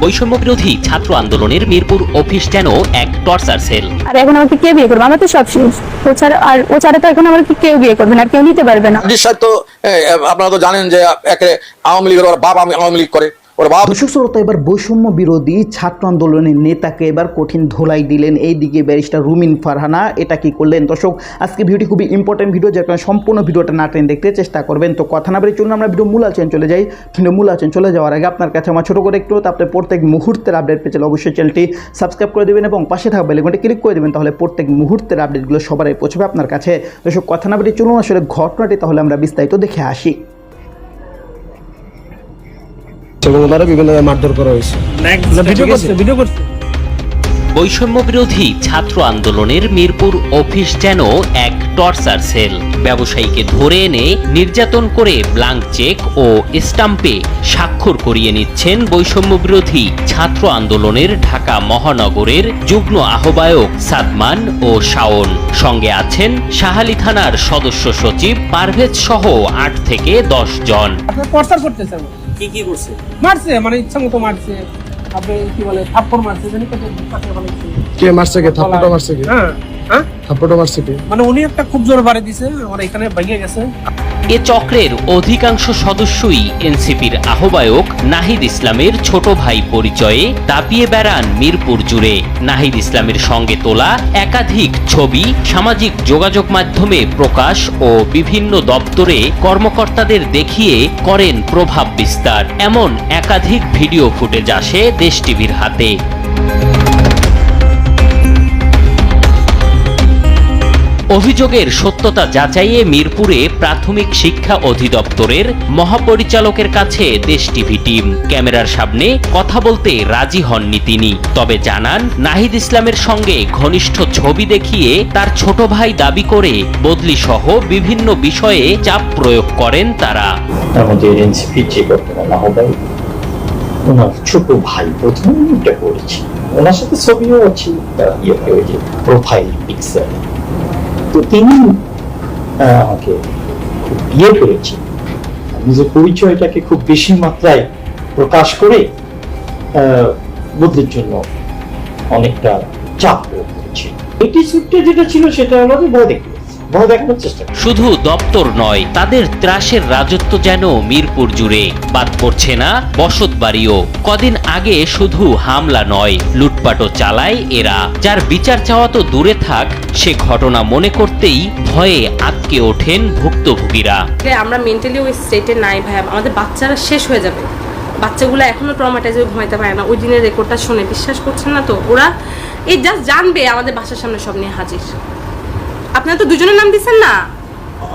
বৈষম্য বিরোধী ছাত্র আন্দোলনের মিরপুর অফিস যেন এক টর্চার সেল। আর এখন আমাকে কে বিয়ে করবে? আমার তো সব শেষ। ও ছাড়া আর ও ছাড়া তো এখন আমাকে কেউ বিয়ে করবে না আর কেউ নিতে পারবে না। তো আপনারা তো জানেন যে একে আওয়ামী লীগের বাবা বাপ আওয়ামী লীগ করে। দর্শক শ্রোতা এবার বৈষম্য বিরোধী ছাত্র আন্দোলনের নেতাকে এবার কঠিন ধোলাই দিলেন। এইদিকে ব্যারিস্টার রুমিন ফারহানা, এটা কি করলেন? দর্শক, আজকে ভিডিওটি খুবই ইম্পর্টেন্ট ভিডিও, যার কারণে সম্পূর্ণ ভিডিওটা না টেন দেখতে চেষ্টা করবেন। তো কথা না বলে চলুন আমরা ভিডিও মূল আলোচনা চলে যাই। ভিডিও মূল আলোচনা চলে যাওয়ার আগে আপনার কাছে আমার ছোটো করে একটু আপনি প্রত্যেক মুহূর্তের আপডেট পেয়ে অবশ্যই চ্যানেলটি সাবস্ক্রাইব করে দেবেন এবং পাশে থাকা বেলেগনটি ক্লিক করে দেবেন, তাহলে প্রত্যেক মুহূর্তের আপডেটগুলো সবার আগে পৌঁছবে আপনার কাছে। দর্শক, কথা না বলে চলুন, আসলে ঘটনাটি তাহলে আমরা বিস্তারিত দেখে আসি। এবং তারা বিভিন্ন মারধর করা হয়েছে। ভিডিও করছে ভিডিও করছে। বৈষম্য বিরোধী ছাত্র আন্দোলনের মিরপুর অফিস যেন এক টর্চার সেল। ব্যবসায়ীকে ধরে এনে নির্যাতন করে ব্লাঙ্ক চেক ও স্টাম্পে স্বাক্ষর করিয়ে নিচ্ছেন বৈষম্য বিরোধী ছাত্র আন্দোলনের ঢাকা মহানগরের যুগ্ম আহ্বায়ক সাদমান ও শাওন। সঙ্গে আছেন শাহালি থানার সদস্য সচিব পারভেজ সহ আট থেকে দশ জন। টর্চার করতেছে। কি কি করছে? মারছে মানে ইচ্ছা মতো মারছে। আপনি কি বলে থাপ্পড় মারছে জানি কত কে। মারছে কে? থাপ্পড়টা মারছে কে? হ্যাঁ হ্যাঁ। থাপ্পড়টা মারছে কে? মানে উনি একটা খুব জোর বাড়ি দিছে আমার এখানে ভেঙে গেছে। এ চক্রের অধিকাংশ সদস্যই এনসিপির আহ্বায়ক নাহিদ ইসলামের ছোট ভাই পরিচয়ে দাপিয়ে বেড়ান মিরপুর জুড়ে। নাহিদ ইসলামের সঙ্গে তোলা একাধিক ছবি, সামাজিক যোগাযোগ মাধ্যমে প্রকাশ ও বিভিন্ন দপ্তরে কর্মকর্তাদের দেখিয়ে করেন প্রভাব বিস্তার। এমন একাধিক ভিডিও ফুটেজ আসে দেশ টিভির হাতে। অভিযোগের সত্যতা যাচাইয়ে মিরপুরে প্রাথমিক শিক্ষা অধিদপ্তরের মহাপরিচালকের কাছে দেশ টিভি টিম। ক্যামেরার সামনে কথা বলতে রাজি হননি তিনি। তবে জানান, নাহিদ ইসলামের সঙ্গে ঘনিষ্ঠ ছবি দেখিয়ে তার ছোট ভাই দাবি করে বদলি সহ বিভিন্ন বিষয়ে চাপ প্রয়োগ করেন তারা। আমাদের এনসিপির যে বর্তমান আহ্বায়ক, ওনার ছোট ভাই প্রথম করেছি ওনার সাথে ছবিও আছে, তার ইয়েতে ওই যে প্রোফাইল পিকচার তো তিনি আমাকে বিয়ে করেছেন। নিজের পরিচয়টাকে খুব বেশি মাত্রায় প্রকাশ করে আহ, বদলির জন্য অনেকটা চাপ প্রয়োগ করেছে। এটি সূত্রে যেটা ছিল সেটা আমাদের বড় দেখতে ভয় দেখানোর চেষ্টা শুধু দপ্তর নয় তাদের ত্রাসের রাজত্ব যেন মিরপুর জুড়ে। বাদ পড়ছে না বসত বাড়িও। কদিন আগে শুধু হামলা নয় লুটপাটও চালায় এরা। যার বিচার চাওয়া তো দূরে থাক সে ঘটনা মনে করতেই ভয়ে আটকে ওঠেন ভুক্তভোগীরা। আমরা মেন্টালি ওই স্টেটে নাই ভাই আমাদের বাচ্চারা শেষ হয়ে যাবে। বাচ্চাগুলো এখনও ট্রমাটাইজ হয়ে ঘুমাইতে পারে না। ওই দিনের রেকর্ডটা শুনে বিশ্বাস করছেন না তো? ওরা এই জাস্ট জানবে আমাদের বাসার সামনে সব নিয়ে হাজির। আপনারা তো দুজনের নাম দিচ্ছেন না?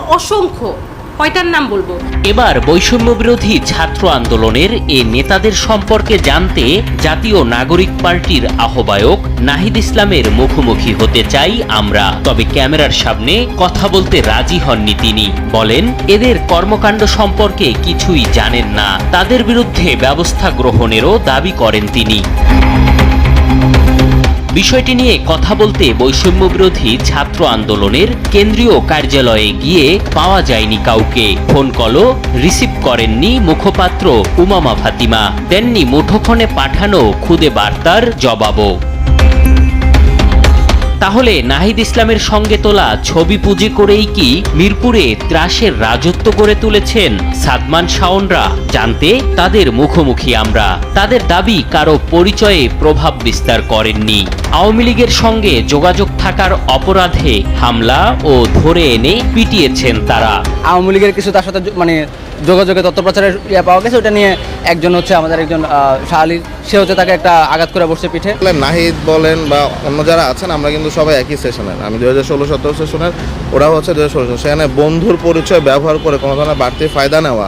অসংখ্য। কয়টার নাম বলব? এবার বৈষম্য বিরোধী ছাত্র আন্দোলনের এ নেতাদের সম্পর্কে জানতে জাতীয় নাগরিক পার্টির আহ্বায়ক নাহিদ ইসলামের মুখোমুখি হতে চাই আমরা। তবে ক্যামেরার সামনে কথা বলতে রাজি হননি তিনি। বলেন, এদের কর্মকাণ্ড সম্পর্কে কিছুই জানেন না। তাদের বিরুদ্ধে ব্যবস্থা গ্রহণেরও দাবি করেন তিনি। বিষয়টি নিয়ে কথা বলতে বৈষম্য বিরোধী ছাত্র আন্দোলনের কেন্দ্রীয় কার্যালয়ে গিয়ে পাওয়া যায়নি কাউকে। ফোন কলও রিসিভ করেননি মুখপাত্র উমামা ফাতিমা। দেননি মুঠোফোনে পাঠানো খুদে বার্তার জবাবও। তাহলে নাহিদ ইসলামের সঙ্গে তোলা ছবি পুঁজি করেই কি মিরপুরে ত্রাসের রাজত্ব গড়ে তুলেছেন সাদমান শাওনরা? জানতে তাদের মুখোমুখি আমরা। তাদের দাবি কারও পরিচয়ে প্রভাব বিস্তার করেননি। আওয়ামী লীগের সঙ্গে যোগাযোগ থাকার অপরাধে হামলা ও ধরে এনে পিটিয়েছেন তারা। আওয়ামী লীগের কিছু তার সাথে মানে যোগাযোগে তথ্য প্রচারের ইয়ে পাওয়া গেছে ওটা নিয়ে একজন হচ্ছে আমাদের একজন শাহালি সে হচ্ছে তাকে একটা আঘাত করে বসছে পিঠে। নাহিদ বলেন বা অন্য যারা আছেন আমরা কিন্তু সবাই একই সেশনের আমি দু হাজার ষোলো সতেরো সেশনের ওরাও হচ্ছে দু হাজার ষোলো সেখানে বন্ধুর পরিচয় ব্যবহার করে কোনো ধরনের বাড়তি ফায়দা নেওয়া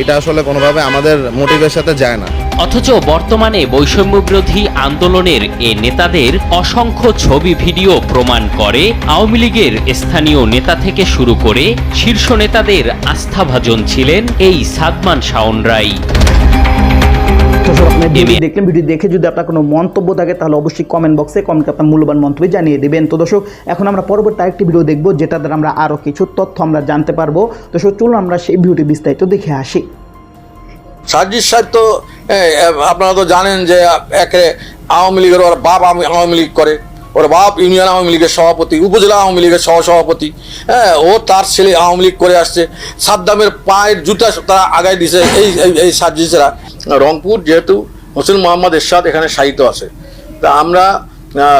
এটা আসলে কোনোভাবে আমাদের মোটিভের সাথে যায় না। অথচ বর্তমানে বৈষম্য বিরোধী আন্দোলনের এ নেতাদের অসংখ্য ছবি ভিডিও প্রমাণ করে আওয়ামী লীগের স্থানীয় নেতা থেকে শুরু করে শীর্ষ নেতাদের আস্থাভাজন ছিলেন এই সাদমান শাওনরাই ভিডিও দেখলেন ভিডিও দেখে যদি আপনার কোনো মন্তব্য থাকে তাহলে অবশ্যই কমেন্ট বক্সে কমেন্টে আপনার মূল্যবান মন্তব্য জানিয়ে দেবেন। তো দর্শক এখন আমরা পরবর্তী আরেকটি ভিডিও দেখব যেটা দ্বারা আমরা আরও কিছু তথ্য আমরা জানতে পারব। দর্শক চলুন আমরা সেই ভিডিওটি বিস্তারিত দেখে আসি। সাজিদ সাহেব তো আপনারা তো জানেন যে একে আওয়ামী লীগের ওর বাপ আওয়ামী- লীগ করে। ওর বাপ ইউনিয়ন আওয়ামী লীগের সভাপতি, উপজেলা আওয়ামী লীগের সহ সভাপতি হ্যাঁ ও তার ছেলে আওয়ামী লীগ করে আসছে। সাদ্দামের পায়ের জুতা তারা আগায় দিছে, এই, এই- সাজিসরা রংপুর যেহেতু হোসেন মোহাম্মদ এরশাদ এখানে সাহিত্য আছে। তা আমরা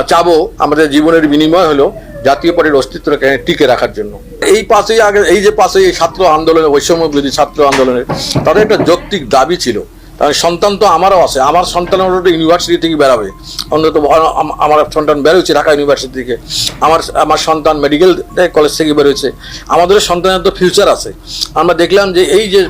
চাবো আমাদের জীবনের বিনিময় হলো জাতীয় পার্টির অস্তিত্বকে টিকে রাখার জন্য। এই পাশেই আগে, এই যে পাশে ছাত্র আন্দোলনের বৈষম্য বিরোধী ছাত্র আন্দোলনের, তাদের একটা যৌক্তিক দাবি ছিল। সন্তান তো আমারও আছে। আমার সন্তান অন্তত ইউনিভার্সিটি থেকে বেরাবে। অন্তত আমার সন্তান বেরোচ্ছে ঢাকা ইউনিভার্সিটি থেকে। আমার আমার সন্তান মেডিকেল কলেজ থেকে বেরোচ্ছে আমাদের সন্তানের তো ফিউচার আছে। আমরা দেখলাম যে এই যে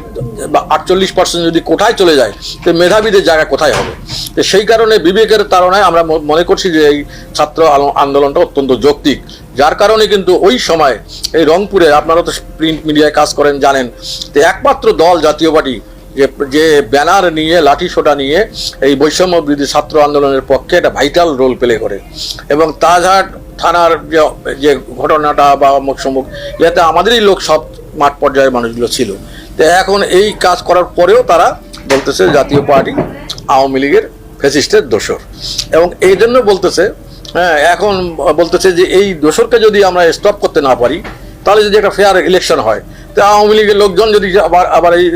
আটচল্লিশ পার্সেন্ট যদি কোথায় চলে যায়, তো মেধাবীদের জায়গা কোথায় হবে? তো সেই কারণে বিবেকের তাড়নায় আমরা মনে করছি যে এই ছাত্র আন্দোলনটা অত্যন্ত যৌক্তিক। যার কারণে কিন্তু ওই সময় এই রংপুরে আপনারা তো প্রিন্ট মিডিয়ায় কাজ করেন, জানেন, তো একমাত্র দল জাতীয় পার্টি যে যে ব্যানার নিয়ে, লাঠি সোটা নিয়ে এই বৈষম্য বিরোধী ছাত্র আন্দোলনের পক্ষে একটা ভাইটাল রোল প্লে করে। এবং তাজহাট থানার যে যে ঘটনাটা বা অমুক সমুক যাতে আমাদেরই লোক সব মাঠ পর্যায়ের মানুষগুলো ছিল। তো এখন এই কাজ করার পরেও তারা বলতেছে জাতীয় পার্টি আওয়ামী লীগের ফেসিস্টের দোসর এবং এই জন্য বলতেছে হ্যাঁ এখন বলতেছে যে এই দোসরকে যদি আমরা স্টপ করতে না পারি, তাহলে যদি একটা ফেয়ার ইলেকশন হয় আওয়ামী লীগের লোকজন যদি আবার আবার এই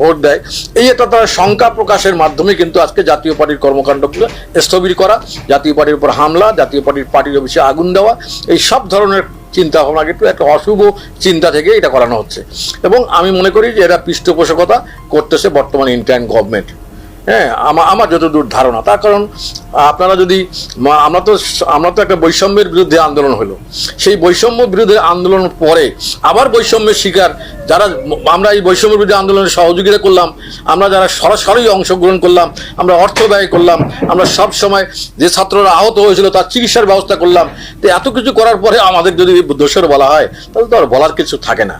ভোট দেয়, এই একটা তারা শঙ্কা প্রকাশের মাধ্যমে কিন্তু আজকে জাতীয় পার্টির কর্মকাণ্ডগুলো স্থবির করা, জাতীয় পার্টির উপর হামলা, জাতীয় পার্টির পার্টির অফিসে আগুন দেওয়া, এই সব ধরনের চিন্তা ভাবনা কিন্তু একটা অশুভ চিন্তা থেকে এটা করানো হচ্ছে। এবং আমি মনে করি যে এরা পৃষ্ঠপোষকতা করতেছে বর্তমান ইন্টার্ন গভর্নমেন্ট। হ্যাঁ আমার আমার যতদূর ধারণা। তার কারণ, আপনারা যদি আমরা তো আমরা তো একটা বৈষম্যের বিরুদ্ধে আন্দোলন হলো। সেই বৈষম্য বিরুদ্ধে আন্দোলন পরে আবার বৈষম্যের শিকার, যারা আমরা এই বৈষম্য বিরুদ্ধে আন্দোলনে সহযোগিতা করলাম, আমরা যারা সরাসরি অংশগ্রহণ করলাম, আমরা অর্থ ব্যয় করলাম, আমরা সব সময় যে ছাত্ররা আহত হয়েছিল তার চিকিৎসার ব্যবস্থা করলাম, তো এত কিছু করার পরে আমাদের যদি দোষের বলা হয়, তাহলে তো আর বলার কিছু থাকে না।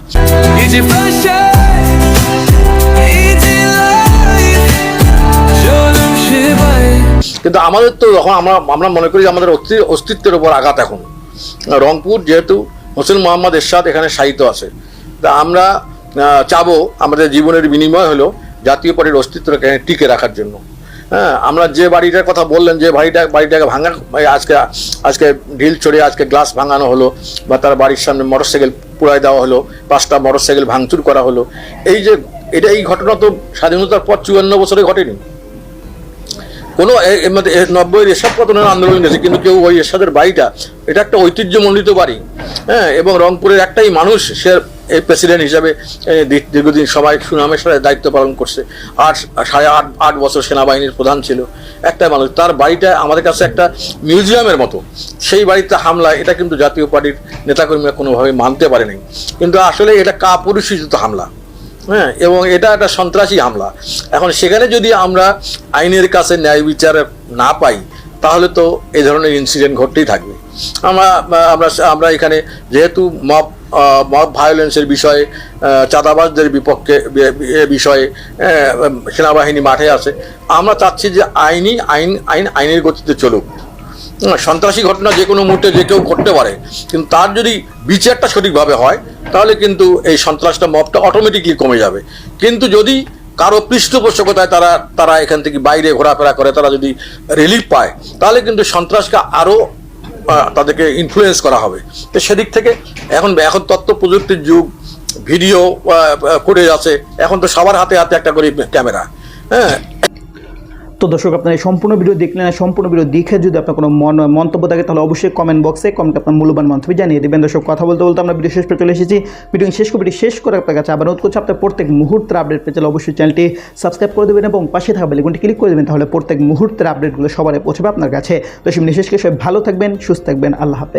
কিন্তু আমাদের তো যখন আমরা আমরা মনে করি আমাদের অস্তি- অস্তিত্বের উপর আঘাত এখন। রংপুর যেহেতু হোসেন মোহাম্মদ এরশাদ এখানে সাহিত্য আছে। তা আমরা চাবো আমাদের জীবনের বিনিময় হলো জাতীয় পার্টির অস্তিত্বকে টিকে রাখার জন্য। হ্যাঁ আমরা যে বাড়িটার কথা বললেন, যে বাড়িটা, বাড়িটাকে ভাঙা আজকে আজকে ঢিল ছড়িয়ে আজকে গ্লাস ভাঙানো হলো বা তার বাড়ির সামনে মোটরসাইকেল পুড়াই দেওয়া হলো, পাঁচটা মোটরসাইকেল ভাঙচুর করা হলো। এই যে, এটা এই ঘটনা তো স্বাধীনতার পর চুয়ান্ন বছরে ঘটেনি। কোনো এ- নব্বই এরশাদ পতনের আন্দোলন গেছে, কিন্তু কেউ ওই এরশাদের বাড়িটা, এটা একটা ঐতিহ্যমণ্ডিত বাড়ি হ্যাঁ এবং রংপুরের একটাই মানুষ, সে এই প্রেসিডেন্ট হিসাবে দীর্ঘদিন সবাই সুনামের সাথে দায়িত্ব পালন করছে আট সাড়ে আট আট বছর সেনাবাহিনীর প্রধান ছিল, একটাই মানুষ। তার বাড়িটা আমাদের কাছে একটা মিউজিয়ামের মতো, সেই বাড়িতে হামলা, এটা কিন্তু জাতীয় পার্টির নেতাকর্মীরা কোনোভাবে মানতে পারেনি। কিন্তু আসলে এটা কাপুরুষিত হামলা। হ্যাঁ এবং এটা একটা সন্ত্রাসী হামলা। এখন সেখানে যদি আমরা আইনের কাছে ন্যায় বিচার না পাই, তাহলে তো এই ধরনের ইনসিডেন্ট ঘটতেই থাকবে। আমরা আমরা আমরা এখানে যেহেতু মব মব ভায়োলেন্সের বিষয়ে চাঁদাবাজদের বিপক্ষে বিষয়ে সেনাবাহিনী মাঠে আছে। আমরা চাচ্ছি যে আইনি আইন আইন, আইনের গতিতে চলুক। সন্ত্রাসী ঘটনা যে কোনো মুহূর্তে যে কেউ করতে পারে, কিন্তু তার যদি বিচারটা সঠিকভাবে হয়, তাহলে কিন্তু এই সন্ত্রাসটা মপটা অটোমেটিকলি কমে যাবে। কিন্তু যদি কারও পৃষ্ঠপোষকতায় তারা তারা এখান থেকে বাইরে ঘোরাফেরা করে, তারা যদি রিলিফ পায়, তাহলে কিন্তু সন্ত্রাসকে আরও তাদেরকে ইনফ্লুয়েন্স করা হবে। তো সেদিক থেকে এখন এখন তথ্য প্রযুক্তির যুগ ভিডিও ফুটেজ আছে, এখন তো সবার হাতে হাতে একটা করে ক্যামেরা। হ্যাঁ তো দর্শক, আপনারা এই সম্পূর্ণ ভিডিও দেখলেন সম্পূর্ণ ভিডিও দেখে যদি আপনার কোনো মন, মন্তব্য থাকে, তাহলে অবশ্যই কমেন্ট বক্সে কমেন্ট আপনার মূল্যবান মন্তব্য জানিয়ে দেবেন। দর্শক, কথা বলতে বলতে আমরা ভিডিও শেষ করে চলে এসেছি। ভিডিও শেষ করে ভিডিও শেষ করে আপনার কাছে আবার অনুরোধ করছি, আপনার প্রত্যেক মুহূর্তের আপডেট পেয়ে চলে অবশ্যই চ্যানেলটি সাবস্ক্রাইব করে দেবেন এবং পাশে থাকা বেলগুনটি ক্লিক করে দেবেন, তাহলে প্রত্যেক মুহূর্তের আপডেটগুলো সবার পৌঁছবে আপনার কাছে। তো সেই বিশেষ করে সবাই ভালো থাকবেন, সুস্থ থাকবেন, আল্লাহ হাফেজ।